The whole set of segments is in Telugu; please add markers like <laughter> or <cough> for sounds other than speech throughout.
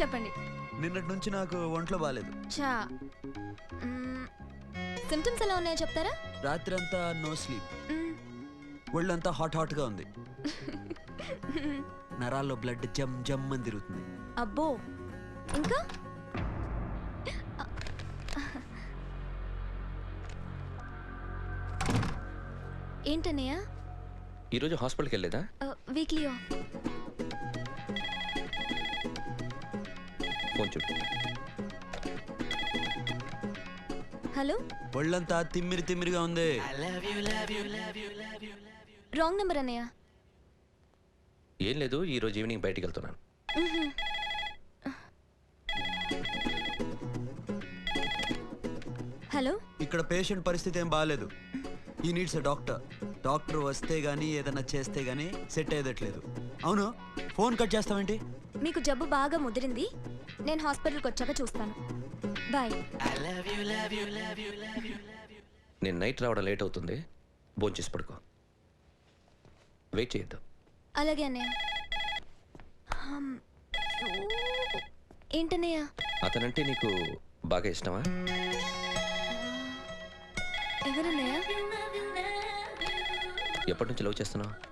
చెప్పండి. నిన్నటి నుంచి నాకు ఒంట్లో బాగాలేదు చా సిమ్టమ్స్ ఎలా ఉన్నాయో చెప్తారా? రాత్రి అంతా నో స్లీప్. ఒళ్ళంతా హాట్ హాట్గా ఉంది. నరాల్లో బ్లడ్ జమ్ జమ్ అని తిరుగుతుంది. అబ్బో. ఇంకా? ఏంటన్నయ్య? ఈరోజు హాస్పిటల్కి వెళ్ళేదా వీక్లీ ఫోన్ చూడు హలో? ఒళ్ళంతా తిమ్మిరి తిమ్మిరిగా ఉంది. రాంగ్ నెంబర్ అన్నయ్య. ఏం లేదు ఈరోజు ఈవినింగ్ బయటికి వెళ్తున్నాను. హలో? ఇక్కడ పేషెంట్ పరిస్థితి ఏం బాగాలేదు ఈ నీడ్స్ డాక్టర్ డాక్టర్ వస్తే గానీ ఏదైనా చేస్తే గానీ సెట్ అయ్యేదట్లేదు. అవును ఫోన్ కట్ చేస్తావేంటి? మీకు జబ్బు బాగా ముదిరింది నేను హాస్పిటల్కి వచ్చాక చూస్తాను. బాయ్. నేను నైట్ రావడం లేట్ అవుతుంది. భోంచేసి పడుకో. వెయిట్ చేయొద్దు. అలాగే అన్నయ్య. హమ్. ఏంటన్నయ్య? అతనంటే నీకు బాగా ఇష్టమా? ఎవరన్నయ్య? ఎప్పటి నుంచి లవ్ చేస్తున్నావు?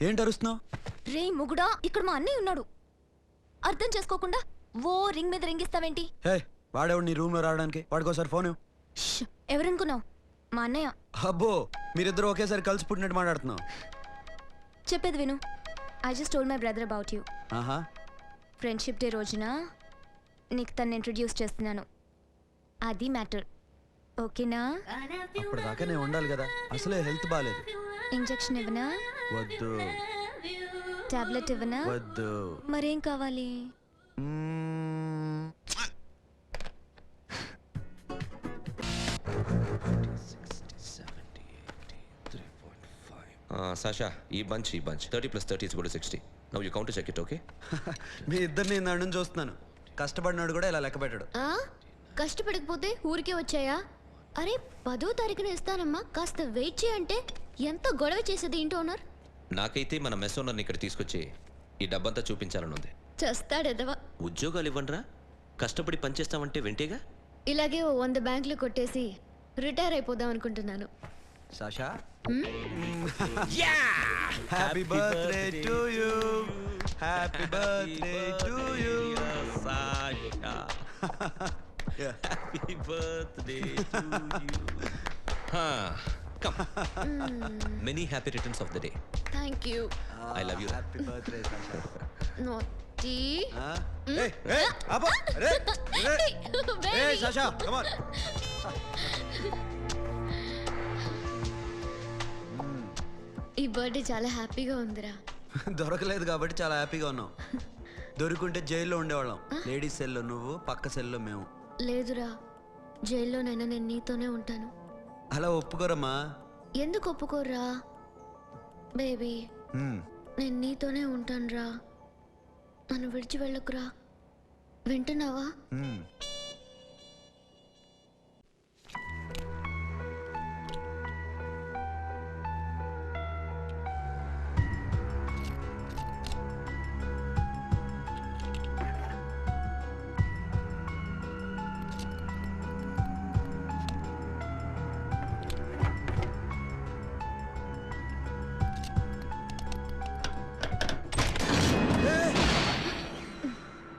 ఏంటి అరుస్తున్నావు? రే ముగుడా ఇక్కడ మా అన్నయ్య ఉన్నాడు. అర్థం చేసుకోకుండా ఓ రింగ్ మీద రింగిస్తావేంటి? హే వాడేవాడు నీ రూమ్లో రావడానికి? వాడికోసారి ఫోన్ ఇవ్వు. ష్, ఎవరనుకున్నావు? మా అన్నయ్య. అబ్బో మీరిద్దరు ఒకేసారి కలిసి పుట్టినట్టు మాట్లాడుతున్నావు. చెప్పేది విను. I just told my brother about you ఆహా. ఫ్రెండ్షిప్ డే రోజున నీకు తను ఇంట్రడ్యూస్ చేస్తున్నాను. అది మ్యాటర్ ఓకేనా? అప్పటిదాకా నేను ఉండాలి కదా. అసలే హెల్త్ బాగాలేదు ఇంజెక్షన్ ఇవ్వనా? వద్దు. టాబ్లెట్ ఇవ్వనా? వద్దు. మరేం కావాలి. సాషా ఈ బంచ్ ఈ బంచ్. థర్టీ ప్లస్ థర్టీ కూడా sixty. Now you count check it okay? <laughs> మీ ఇద్దరిని ఇందాడి నుంచి చూస్తున్నాను. కష్టపడినాడు కూడా ఇలా లెక్క పెట్టాడు. ఆ? కష్టపడకపోతే ఊరికే వచ్చాయా? అరే పదో తారీఖున ఇస్తానమ్మా. కాస్త వెయిట్ చేయంటే ఎంత గొడవ చేసేది ఏంటో ఓనర్? నాకైతే మన మెస్ ఓనర్ని ఇక్కడ తీసుకొచ్చి ఈ డబ్బంతా చూపించాలని ఉంది చస్తాడెదవా. ఉద్యోగాలు ఇవ్వండిరా కష్టపడి పనిచేస్తామంటే వెంటేగా? ఇలాగే ఓ వంద బ్యాంకులు కొట్టేసి రిటైర్ అయిపోదాం అనుకుంటున్నాను. Sasha? Happy birthday to you happy birthday to you happy birthday come many happy returns of the day thank you I love you. Happy birthday Sasha naughty Hey, hey, అబ్బా, రే, రే. Hey, Sasha, come on. <laughs> ఈ బర్త్డే చాలా హ్యాపీగా ఉందిరా. <laughs> దొరకలేదు కాబట్టి చాలా హ్యాపీగా ఉన్నాం. <laughs> దొరికింటే జైల్లో ఉండేవాళ్ళం. లేడీస్ సెల్లో నువ్వు పక్క సెల్లో మేము. లేదురా జైల్లోనైనా నేను నీతోనే ఉంటాను. అలా ఒప్పుకోరమ్మా. ఎందుకు ఒప్పుకోర్రా? బేబీ. నేను నీతోనే ఉంటానురా. నన్ను విడిచి వెళ్ళకురా. వింటున్నావా.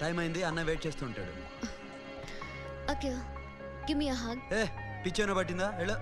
టైం అయింది అన్న వెయిట్ చేస్తుంటాడు okay give me a hug ఏ పిచ్చోన పట్టిందా? ఎలా